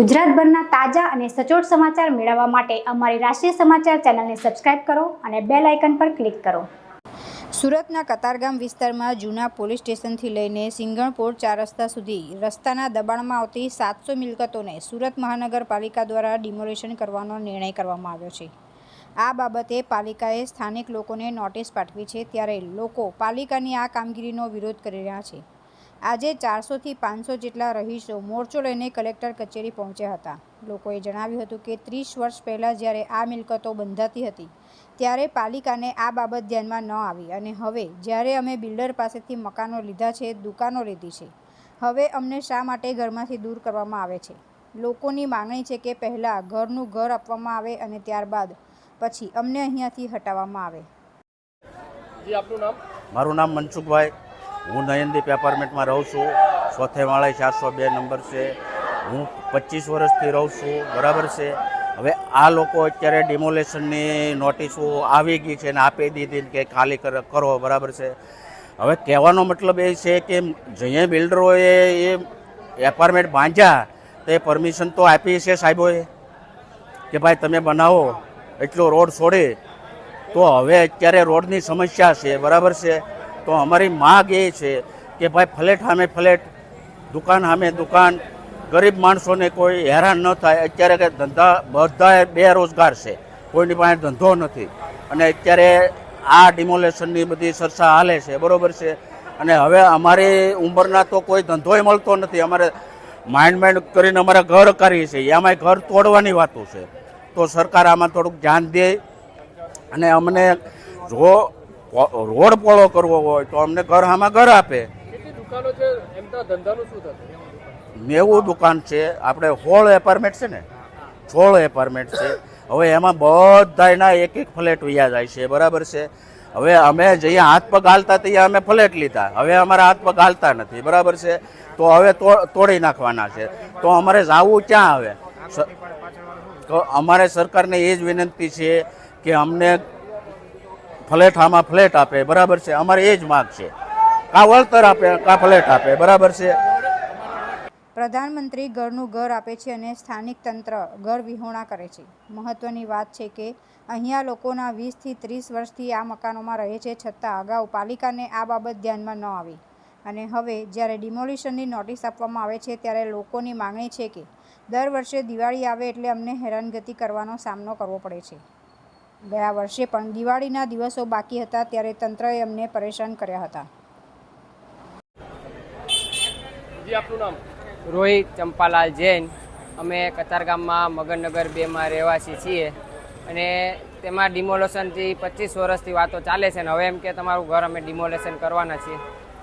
ગુજરાતભરના તાજા અને સચોટ સમાચાર મેળવવા માટે અમારી રાષ્ટ્રીય સમાચાર ચેનલને સબસ્ક્રાઇબ કરો અને બેલ આઇકન પર ક્લિક કરો. સુરતના કતારગામ વિસ્તારમાં જૂના પોલીસ સ્ટેશનથી લઈને સિંગણપોર ચાર રસ્તા સુધી રસ્તાના દબાણમાં આવતી સાતસો મિલકતોને સુરત મહાનગરપાલિકા દ્વારા ડિમોલેશન કરવાનો નિર્ણય કરવામાં આવ્યો છે. આ બાબતે પાલિકાએ સ્થાનિક લોકોને નોટિસ પાઠવી છે, ત્યારે લોકો પાલિકાની આ કામગીરીનો વિરોધ કરી રહ્યા છે. આજે ચારસોથી પાંચસો જેટલા રહીશો મોરચો લઈને કલેક્ટર કચેરી પહોંચ્યા હતા. લોકોએ જણાવ્યું હતું કે ત્રીસ વર્ષ પહેલાં જ્યારે આ મિલકતો બંધાતી હતી ત્યારે પાલિકાને આ બાબત ધ્યાનમાં ન આવી અને હવે જ્યારે અમે બિલ્ડર પાસેથી મકાનો લીધા છે દુકાનો લીધી છે હવે અમને શા માટે ઘરમાંથી દૂર કરવામાં આવે છે? લોકોની માંગણી છે કે પહેલાં ઘરનું ઘર આપવામાં આવે અને ત્યારબાદ પછી અમને અહીંયાથી હટાવવામાં આવે. જી આપનું નામ? મારું નામ મનસુખભાઈ. હું નયનદીપ એપાર્ટમેન્ટમાં રહું છું. ચોથે માળે ચારસો બે નંબર છે. હું પચીસ વર્ષથી રહું છું. બરાબર છે? હવે આ લોકો અત્યારે ડિમોલેશનની નોટિસો આવી ગઈ છે ને આપી દીધી કે ખાલી કર- બરાબર છે? હવે કહેવાનો મતલબ એ છે કે જે બિલ્ડરોએ એ એપાર્ટમેન્ટ બાંધ્યા, તે પરમિશન તો આપી છે સાહેબોએ કે ભાઈ તમે બનાવો, એટલો રોડ છોડે. તો હવે અત્યારે રોડની સમસ્યા છે. બરાબર છે? તો અમારી માગ એ છે કે ભાઈ ફ્લેટ સામે ફ્લેટ, દુકાન સામે દુકાન, ગરીબ માણસોને કોઈ હેરાન ન થાય. અત્યારે કે ધંધા બધા બેરોજગાર છે. કોઈની પાસે ધંધો નથી. અને અત્યારે આ ડિમોલેશનની બધી ચર્ચા હાલે છે. બરાબર છે? અને હવે અમારી ઉંમરના તો કોઈ ધંધોય મળતો નથી. અમારે માઇન્ડ માઇન્ડ કરીને અમારે ઘર કરીએ છીએ એમાંય ઘર તોડવાની વાતો છે. તો સરકાર આમાં થોડુંક ધ્યાન દે. અને અમને જો રોડ પોળો કરવો હોય તો અમને ઘર આમાં ઘર આપે. નેવું દુકાન છે. આપણે હોળ એપાર્ટમેન્ટ છે ને? સોળ એપાર્ટમેન્ટ છે. હવે એમાં બધાયના એક એક ફ્લેટ વયા જાય છે. બરાબર છે? હવે અમે જઈએ હાથ પગ હાલતા ત્યાં અમે ફ્લેટ લીધા. હવે અમારા હાથ પગ હાલતા નથી. બરાબર છે? તો હવે તોડી નાખવાના છે. તો અમારે જાવું ક્યાં સ- તો અમારે સરકારને એ જ વિનંતી છે કે અમને ફ્લેટ, આમાં ફ્લેટ આપે, બરાબર છે? અમારે એ જ માગ છે. કા વળતર આપે, કા ફ્લેટ આપે, બરાબર છે? પ્રધાનમંત્રી ઘરનું ઘર આપે છે અને સ્થાનિક તંત્ર ઘર વિહોણા કરે છે. મહત્વની વાત છે કે અહીંયા લોકોના વીસથી ત્રીસ વર્ષથી આ મકાનોમાં રહે છે, છતાં અગાઉ પાલિકાને આ બાબત ધ્યાનમાં ન આવી. અને હવે જ્યારે ડિમોલિશનની નોટિસ આપવામાં આવે છે, ત્યારે લોકોની માંગણી છે કે દર વર્ષે દિવાળી આવે એટલે અમને હેરાનગતિ કરવાનો સામનો કરવો પડે છે. ગયા વર્ષે પણ દિવાળીના દિવસો બાકી હતા ત્યારે તંત્રએ અમને પરેશાન કર્યા હતા. રોહિત ચંપાલાલ જૈન. અમે કતારગામમાં મગનનગર બેમાં રહેવાસી છીએ અને તેમાં ડિમોલેશનથી પચીસ વર્ષથી વાતો ચાલે છે ને હવે એમ કે તમારું ઘર અમે ડિમોલેશન કરવાના છીએ.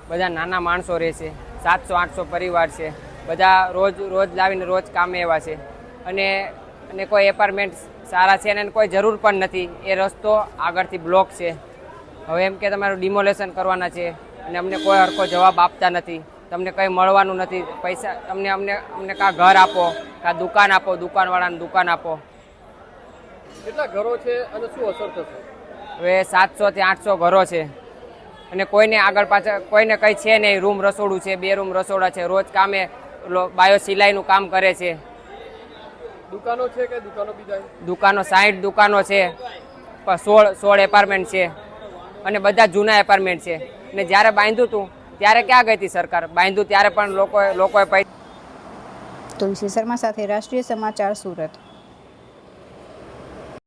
બધા નાના માણસો રહે છે, સાતસો આઠસો પરિવાર છે. બધા રોજ રોજ લાવીને રોજ કામે એવા છે. અને અને કોઈ એપાર્ટમેન્ટ સારા છે અને કોઈ જરૂર પણ નથી. એ રસ્તો આગળથી બ્લોક છે. હવે એમ કે તમારું ડિમોલેશન કરવાના છે અને અમને કોઈ હરખો જવાબ આપતા નથી. તમને કંઈ મળવાનું નથી. પૈસા તમને અમને અમને કાં ઘર આપો કાં દુકાન આપો દુકાનવાળાને દુકાન આપો. કેટલા ઘરો છે અને શું અસર થશે? હવે સાતસોથી આઠસો ઘરો છે. અને કોઈને આગળ પાછળ કોઈને કંઈ છે નહીં. રૂમ રસોડું છે બે રૂમ રસોડા છે. રોજ કામે બાયો સિલાઈનું કામ કરે છે. દુકાનો છે કે દુકાનો બીજા? દુકાનો સાઠ દુકાનો છે સોળ સોળ એપાર્ટમેન્ટ છે અને બધા જૂના એપાર્ટમેન્ટ છે. ને જ્યારે બાંધ્યું હતું ત્યારે ક્યાં ગઈ હતી સરકાર? બાંધ્યું ત્યારે પણ લોકોએ લોકોએ પૈસા તુલસી શર્મા સાથે રાષ્ટ્રીય સમાચાર સુરત.